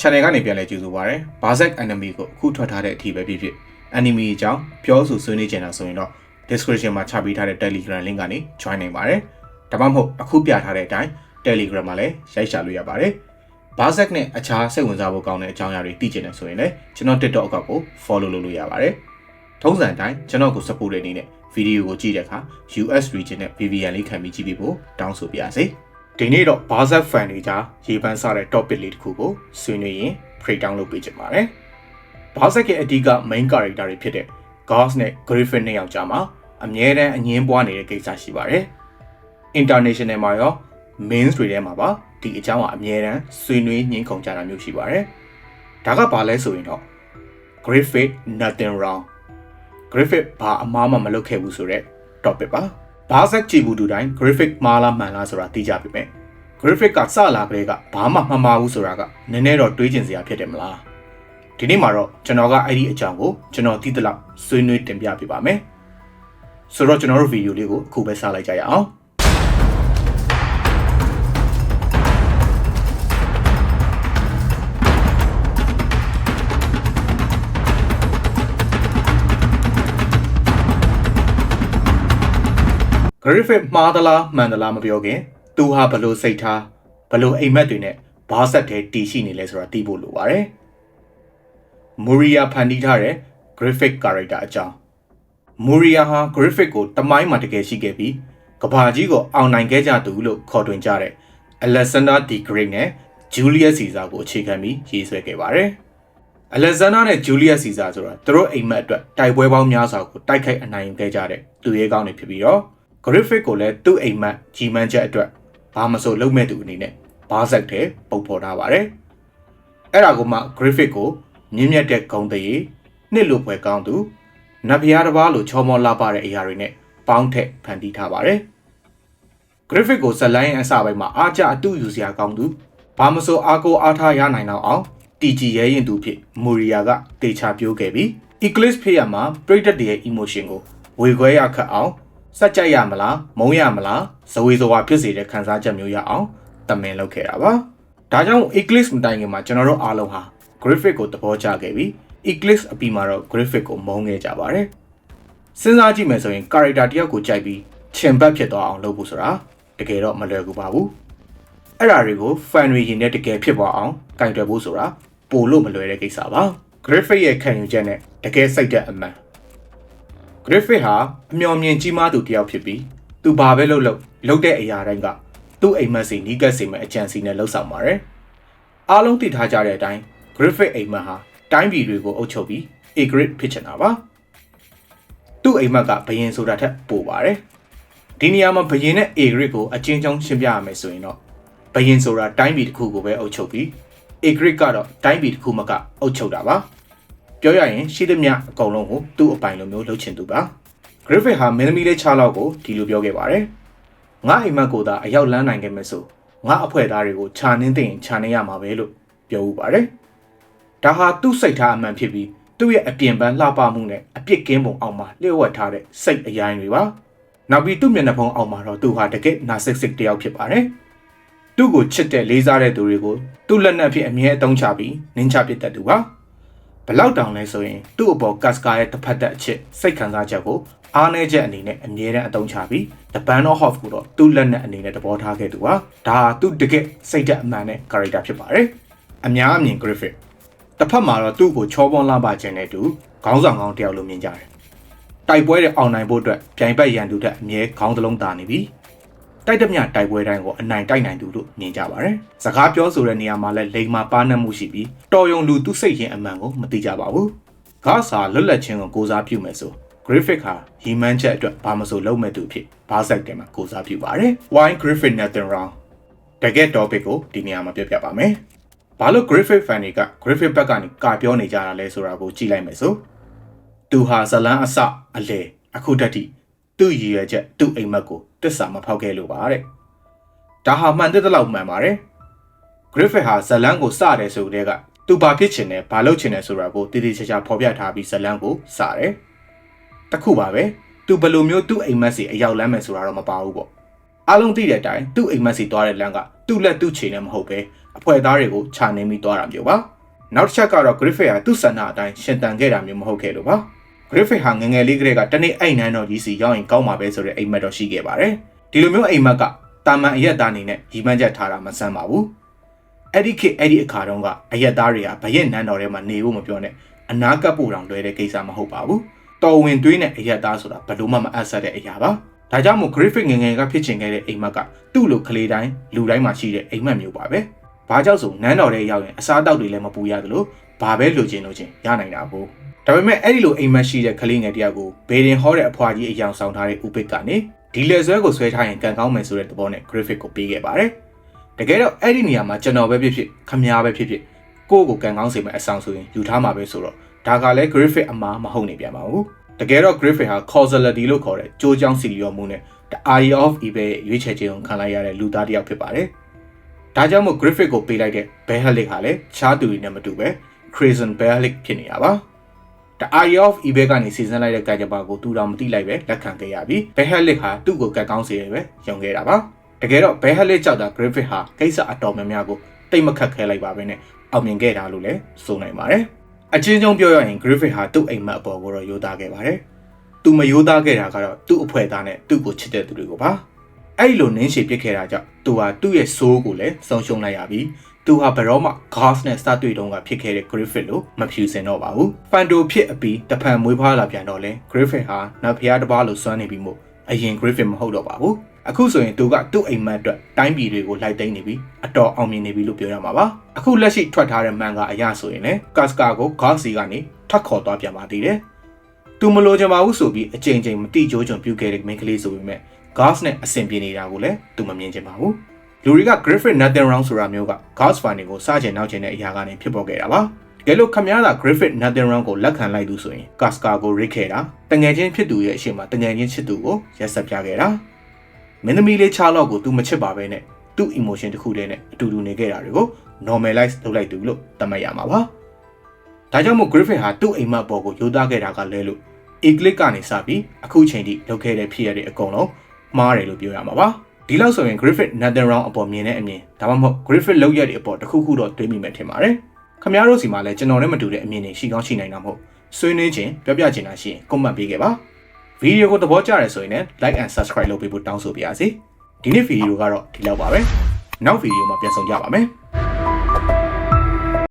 channel ကနေပြန်လဲကြည့်ဆိုပါရယ် Berserk Enemy ကိုအခုထွက်ထားတဲ့အထိပဲဖြစ်ဖြစ် enemy အကြောင်းပြောဆိုဆွေးနွေးကြတာဆိုရင်တော့ description မှာချပေးထားတဲ့ Telegram link ကနေ join နိုင်ပါတယ်။ဒါမှမဟုတ်အခုပြထားတဲ့အတိုင်း Telegram မှာလည်းရိုက်ရှာလို့ရပါတယ်။ Berserk နဲ့အခြားစိတ်ဝင်စားဖို့ကောင်းတဲ့အကြောင်းအရာတွေသိချင်တယ်ဆိုရင်လည်းကျွန်တော် TikTok account ကို follow လုပ်လို့ရပါတယ်။ထုံးစံအတိုင်းကျွန်တော်ကို support တဲ့အနေနဲ့ဗီဒီယိုကိုကြည့်တဲ့အခါ US region နဲ့ VPN လေးခံပြီးကြည့်ပြီးဖို့တောင်းဆိုပါရစေ။ ဒီနေ့တော့ Berserk fan တွေကြားရေပန်းစားတဲ့ topic လေးတစ်ခုကိုဆွေးနွေးရင် break down လုပ်ပေးချင်ပါတယ်။ Berserk ရဲ့အဓိက main character တွေဖြစ်တဲ့ Gauss နဲ့ Griffin နှစ်ယောက်ကြားမှာအမြဲတမ်းအငင်းပွားနေတဲ့ကိစ္စရှိပါတယ်။ international မှာရော mains တွေထဲမှာပါဒီအကြောင်းကအမြဲတမ်းဆွေးနွေးညှင်းခုန်ကြတာမျိုးရှိပါတယ်။ဒါကဘာလဲဆိုရင်တော့ Griffith nothing wrong Griffith ဘာအမားမှမလုပ်ခဲ့ဘူးဆိုတော့ topic ပါ။ ဘာဆက်ကြည့်ဘူးတူတိုင်း Griffith မှားလားမှန်လားဆိုတာသိကြပြီမဲ့ Griffith ကစလာကလေးကဘာမှမမှားဘူးဆိုတာကနည်းနည်းတော့တွေးကျင်စရာဖြစ်တယ်မလား။ဒီနေ့မှာတော့ကျွန်တော်ကအဲ့ဒီအကြောင်းကိုကျွန်တော်သိသလောက်ဆွေးနွေးတင်ပြပေးပါမယ်။ဆိုတော့ကျွန်တော်တို့ဗီဒီယိုလေးကိုအခုပဲစလိုက်ကြရအောင်။ Griffith မှားသလားမှန်သလားမပြောခင်သူဟာဘလို့စိတ်ထားဘလို့အိမ်မက်တွေနဲ့ဘာဆက်တဲ့တီရှိနေလဲဆိုတာသိဖို့လိုပါတယ်။ Moria ဖန်တီးထားတဲ့ Griffith character အကြောင်း Moria ဟာ Griffith ကိုတမိုင်းမှာတကယ်ရှိခဲ့ပြီးကဘာကြီးကိုအောင်နိုင်ခဲ့ကြသူလို့ခေါ်တွင်ကြတဲ့ Alexander the Great နဲ့ Julius Caesar ကိုအခြေခံပြီးရေးဆွဲခဲ့ပါတယ်။ Alexander နဲ့ Julius Caesar ဆိုတာသူတို့အိမ်မက်အတွက်တိုက်ပွဲပေါင်းများစွာကိုတိုက်ခိုက်အနိုင်ယူခဲ့ကြတဲ့သူရဲကောင်းတွေဖြစ်ပြီးတော့ Griffith ကိုလည်းသူ့အိမ်မက်ကြီးမန်းချက်အတွက်ဘာမဆိုလုပ်မဲ့သူအနေနဲ့ဘာဆက်တဲ့ပုံဖော်ထားပါတယ်။အဲ့ဒါကမှ Griffith ကိုမြင့်မြတ်တဲ့ဂုံတရေနှစ်လိုပွဲကောင်းသူနတ်ဘုရားတစ်ပါးလိုချောမောလှပတဲ့အရာတွေနဲ့ပေါင်းထက်ဖန်တီးထားပါတယ်။ Griffith ကိုဇလိုင်းအစပိုင်းမှာအားကြအတူယူစရာကောင်းသူဘာမဆိုအားကိုအားထားရနိုင်တော့အောင်တီဂျီရဲရင်သူဖြစ်မူရီယာကတေချာပြိုးခဲ့ပြီး Eclipse ဖေးရမှာပရိသတ်တွေရဲ့ emotion ကိုဝေခွဲရခတ်အောင် စက်ကြိုက်ရမလားမုံရမလားဇဝေဇဝါဖြစ်စေတဲ့ခံစားချက်မျိုးရအောင်တမင်လုပ်ခဲ့တာပါဒါကြောင့် Eclipse မတိုင်ခင်မှာကျွန်တော်တို့အားလုံးဟာ Griffith ကိုသဘောကျခဲ့ပြီး Eclipse အပြီးမှာတော့ Griffith ကိုမုန်းခဲ့ကြပါတယ်စဉ်းစားကြည့်မယ်ဆိုရင် character တယောက်ကိုကြိုက်ပြီးချင်ဘတ်ဖြစ်သွားအောင်လုပ်ဖို့ဆိုတာတကယ်တော့မလွယ်ကူပါဘူးအဲ့ဒါတွေကို fan တွေရင်နဲ့တကယ်ဖြစ်သွားအောင်ကင်တွယ်ဖို့ဆိုတာပိုလို့မလွယ်တဲ့ကိစ္စပါ Griffith ရဲ့ခံယူချက်နဲ့တကယ်စိတ်သက်အမှန် Griffith ဟာအမျော်မြင်ကြီးမားသူတစ်ယောက်ဖြစ်ပြီးသူဘာပဲလုပ်လုပ်လုပ်တဲ့အရာတိုင်းကသူ့အိမ်မက်စီနီးကပ်စီမဲ့အကြံစီနဲ့လှုပ်ဆောင်ပါတယ်။အားလုံးသိထားကြတဲ့အတိုင်း Griffith အိမ်မက်ဟာတိုင်းပြည်တွေကိုအုပ်ချုပ်ပြီး A grade ဖြစ်ချင်တာပါ။သူ့အိမ်မက်ကဘယင်ဆိုတာထက်ပိုပါတယ်။ဒီနေရာမှာဘယင်နဲ့ A grade ကိုအချင်းချင်းရှင်းပြရမယ်ဆိုရင်တော့ဘယင်ဆိုတာတိုင်းပြည်တစ်ခုကိုပဲအုပ်ချုပ်ပြီး A grade ကတော့တိုင်းပြည်တစ်ခုမှကအုပ်ချုပ်တာပါ။ ပြောရရင်ရှိသမျှအကုန်လုံးကိုသူ့အပိုင်လိုမျိုးလုပ်ချင်သူပါ Griffith ဟာမင်းသမီးလေး6လောက်ကိုဒီလိုပြောခဲ့ပါတယ်ငါအိမ်မက်ကိုသာအရောက်လန်းနိုင်ခဲ့မယ်ဆိုငါအဖွဲသားတွေကိုခြာနှင်းသိရင်ခြာနှင်းရမှာပဲလို့ပြောဥပါတယ်ဒါဟာသူ့စိတ်ထားအမှန်ဖြစ်ပြီးသူ့ရဲ့အပြင်ပန်းလှပမှုနဲ့အပြစ်ကင်းပုံအောင်မှာလျှို့ဝှက်ထားတဲ့စိတ်အယိုင်းတွေပါနောက်ပြီးသူ့မျက်နှာဖုံးအောင်မှာတော့သူဟာတကယ့်နာစစ်စစ်တယောက်ဖြစ်ပါတယ်သူ့ကိုချစ်တဲ့လေးစားတဲ့သူတွေကိုသူ့လက်နက်ဖြစ်အမြဲအသုံးချပြီးနင်းချပစ်တတ်သူပါ ဘလောက်တောင်လဲဆိုရင်သူ့အပေါ်ကတ်စကာရဲ့တစ်ဖက်သက်အချစ်စိတ်ခံစားချက်ကိုအားနည်းချက်အနေနဲ့အမြဲတမ်းအသုံးချပြီး The Band of Hof ကိုတော့သူ့လက်နက်အနေနဲ့သဘောထားခဲ့သူပါဒါဟာသူ့တကယ်စိတ်သက်အမှန်နဲ့ character ဖြစ်ပါတယ်အများအမြင် Griffith တစ်ဖက်မှာတော့သူ့ကိုချောပွန်လာပါခြင်းနဲ့တူခေါင်းဆောင်ကောင်းတယောက်လိုမြင်ကြတယ်တိုက်ပွဲတွေအောင်နိုင်ဖို့အတွက်ပြိုင်ဘက်ရန်သူတဲ့အမြဲခေါင်းသလုံးတာနေပြီ တိုက်တဲ့မြတိုက်ပွဲတိုင်းကိုအနိုင်တိုက်နိုင်သူလို့မြင်ကြပါတယ်။စကားပြောဆိုတဲ့နေရာမှာလည်းလိန်မာပါနှက်မှုရှိပြီးတော်ယုံလူသူစိတ်ရင်အမှန်ကိုမသိကြပါဘူး။ဂါစာလွတ်လပ်ခြင်းကိုကိုစားပြုမယ်ဆို Griffith ဟာရီမန်းချက်အတွက်ဘာမဆိုလုပ်မဲ့သူဖြစ်ဘာဆက်တယ်မှာကိုစားပြုပါတယ်။ Why Griffith Nathan Wrong တကယ် topic ကိုဒီနေရာမှာပြောပြပါမယ်။ဘာလို့ Griffith fan တွေက Griffith ဘက်ကနေကာပြောနေကြတာလဲဆိုတာကိုကြည့်လိုက်မယ်ဆိုသူဟာဇလန်းအစအလေအခုတည်း သူ့ရည်ရွယ်ချက်သူ့အိမ်မက်ကိုတစ္ဆာမဖောက်ခဲ့လို့ပါတဲ့။ဒါဟာမှန်တဲ့လောက်မှန်ပါတယ်။ Griffith ဟာဇလန်းကိုစတယ်ဆိုတဲ့ကသူဘာဖြစ်ချင်တယ်ဘာလုပ်ချင်တယ်ဆိုတာကိုတည်တည်ချာချာဖော်ပြထားပြီးဇလန်းကိုစတယ်။တခုပါပဲသူဘယ်လိုမျိုးသူ့အိမ်မက်စီအရောက်လမ်းမယ်ဆိုတာတော့မပါဘူးပေါ့အားလုံးသိတဲ့အတိုင်းသူ့အိမ်မက်စီသွားတဲ့လမ်းကသူ့လက်သူ့ချိန်နဲ့မဟုတ်ပဲအဖွဲ့သားတွေကိုခြာနေမိသွားတာမျိုးပါနောက်တစ်ချက်ကတော့ Griffith ဟာသူ့ဆန္ဒအတိုင်းရှင်တန်ခဲ့တာမျိုးမဟုတ်ခဲ့လို့ပါ Griffith ဟာငယ်ငယ်လေးကတည်းကတနေ့အိမ်နန်းတော်ကြီးစီရောက်ရင်ကောင်းမှာပဲဆိုတဲ့အိမ်မက်တော်ရှိခဲ့ပါတယ်ဒီလိုမျိုးအိမ်မက်ကတာမန်အရက်သားအနေနဲ့ရီမှန်းချက်ထားတာမဆန်းပါဘူးအဲ့ဒီခေတ်အဲ့ဒီအခါတုန်းကအရက်သားတွေကဘရက်နန်းတော်ထဲမှာနေဖို့မပြောနဲ့အနာကပ်ဖို့တောင်လွယ်တဲ့ကိစ္စမဟုတ်ပါဘူးတော်ဝင်သွေးနဲ့အရက်သားဆိုတာဘလို့မှမအပ်ဆက်တဲ့အရာပါဒါကြောင့်မို့ Griffith ငယ်ငယ်ကဖြစ်ချင်ခဲ့တဲ့အိမ်မက်ကသူ့လိုကလေးတိုင်းလူတိုင်းမှာရှိတဲ့အိမ်မက်မျိုးပါပဲ။ဘာကြောင့်ဆိုနန်းတော်ထဲရောက်ရင်အစားအသောက်တွေလည်းမပူရသလိုဘာပဲလိုချင်လို့ချင်းရနိုင်တာပေါ့။ ဒါပေမဲ့အဲ့ဒီလိုအိမ်မက်ရှိတဲ့ကလေးငယ်တယောက်ကိုဘေဒင်ဟောတဲ့အဖွာကြီးအယောင်ဆောင်ထားတဲ့ဥပိ္ပကနေဒီလက်ဆွဲကိုဆွဲထားရင်ကန်ကောင်းမယ်ဆိုတဲ့သဘောနဲ့ Griffith ကိုပေးခဲ့ပါတယ်။တကယ်တော့အဲ့ဒီနေရာမှာကျွန်တော်ပဲဖြစ်ဖြစ်ခမည်းပဲဖြစ်ဖြစ်ကိုယ့်ကိုကန်ကောင်းစေမယ့်အဆောင်ဆိုရင်ယူထားမှာပဲဆိုတော့ဒါကလည်း Griffith အမားမဟုတ်နေပြန်ပါဘူး။တကယ်တော့ Griffith ဟာ causality လို့ခေါ်တဲ့ကြိုးကြောင်းစီလီယောမှုနဲ့ The Eye of Evil ရွေးချယ်ခြင်းကိုခံလိုက်ရတဲ့လူသားတစ်ယောက်ဖြစ်ပါတယ်။ဒါကြောင့်မို့ Griffith ကိုပေးလိုက်တဲ့ Behalik ဟာလည်းခြားသူတွေနဲ့မတူပဲ Crimson Behalik ဖြစ်နေတာပါ။ The Eye of Evil ကနေစီစဉ်လိုက်တဲ့ကာကြပါကိုသူတော်မသိလိုက်ပဲလက်ခံခဲ့ရပြီး Behalik ဟာသူ့ကိုကတ်ကောင်းစေရပဲယုံခဲ့တာပါ။တကယ်တော့ Behalik ကြောက်တာ Griffith ဟာကိစ္စအတော်များများကိုတိတ်မခတ်ခဲလိုက်ပါပဲနဲ့အောင်မြင်ခဲ့တာလို့လည်းဆိုနိုင်ပါတယ်။အချင်းချင်းပြောရရင် Griffith ဟာသူ့အိမ်မက်အပေါ်ကိုတော့ရိုးသားခဲ့ပါတယ်။သူမယိုးသားခဲ့တာကတော့သူ့အဖွဲ့သားနဲ့သူ့ကိုချစ်တဲ့သူတွေကိုပါအဲ့လိုနင်းရှည်ပစ်ခဲ့တာကြောင့်သူဟာသူ့ရဲ့ဆိုးကိုလည်းဆုံးရှုံးလိုက်ရပြီး သူဟာဘရောမှ gas နဲ့စတွေ့တုန်းကဖြစ်ခဲ့တဲ့ Griffith လို့မဖြူစင်တော့ပါဘူးဖန်တိုဖြစ်အပြီးတဖန်မွေးဖွားလာပြန်တော့လဲ Griffith ဟာနောက်ဖျားတစ်ပါးလို့စွမ်းနေပြီးမို့အရင် Griffith မဟုတ်တော့ပါဘူးအခုဆိုရင်သူကသူ့အိမ်မက်အတွက်တိုင်းပြည်တွေကိုလိုက်သိမ်းနေပြီးအတော်အောင်မြင်နေပြီလို့ပြောရမှာပါအခုလက်ရှိထွက်ထားတဲ့မန်ကအရာဆိုရင်လည်း Casca ကို gas စီကနေထပ်ခေါ်သွားပြန်ပါသေးတယ်သူမလိုချင်ပါဘူးဆိုပြီးအကြိမ်ကြိမ်မတိကြိုးကြုံပြုတ်ခဲ့တဲ့မိန်းကလေးဆိုပေမဲ့ gas နဲ့အဆင်ပြေနေတာကိုလည်းသူမမြင်ချင်ပါဘူး လူတွေက Griffith Nothing Wrong ဆိုတာမျိုးက gas fan တွေကိုစချင်နောက်ချင်တဲ့အရာကနေဖြစ်ပေါ်ခဲ့တာပါတကယ်လို့ခမည်းသာ Griffith Nothing Wrong ကိုလက်ခံလိုက်သူဆိုရင် Casca ကိုရစ်ခဲ့တာတငယ်ချင်းဖြစ်သူရဲ့အရှိမတငယ်ချင်းချစ်သူကိုရက်ဆက်ပြခဲ့တာမင်းသမီးလေးချားလောက်ကိုသူမချစ်ပါဘဲနဲ့သူ့ emotion တစ်ခုတည်းနဲ့အတူတူနေခဲ့တာတွေကို normalize လုပ်လိုက်သူလို့သတ်မှတ်ရမှာပါဒါကြောင့်မို့ Griffith ဟာသူ့အိမ်မက်ပေါ်ကိုယူသားခဲ့တာကလဲလို့ Eclipse ကနေစပြီးအခုချိန်ထိလုပ်ခဲ့တဲ့ဖြစ်ရတဲ့အကုန်လုံးမှားတယ်လို့ပြောရမှာပါ ဒီလောက်ဆိုရင် Griffith Nothing Wrong အပေါ်မြင်တဲ့အမြင်ဒါမှမဟုတ် Griffith လောက်ရတဲ့အပေါ်တစ်ခုခုတော့တွေးမိမယ်ထင်ပါတယ်ခင်ဗျားတို့စီမှာလည်းကျွန်တော်နဲ့မတူတဲ့အမြင်တွေရှိကောင်းရှိနိုင်တာမဟုတ်ဆွေးနွေးခြင်းပြောပြခြင်းလားရှိရင် comment ပေးခဲ့ပါဗီဒီယိုကိုသဘောကျတယ်ဆိုရင်လည်း like and subscribe လုပ်ပေးဖို့တောင်းဆိုပါရစေဒီနေ့ဗီဒီယိုကတော့ဒီလောက်ပါပဲနောက်ဗီဒီယိုမှာပြန်ဆောင်ကြပါမယ်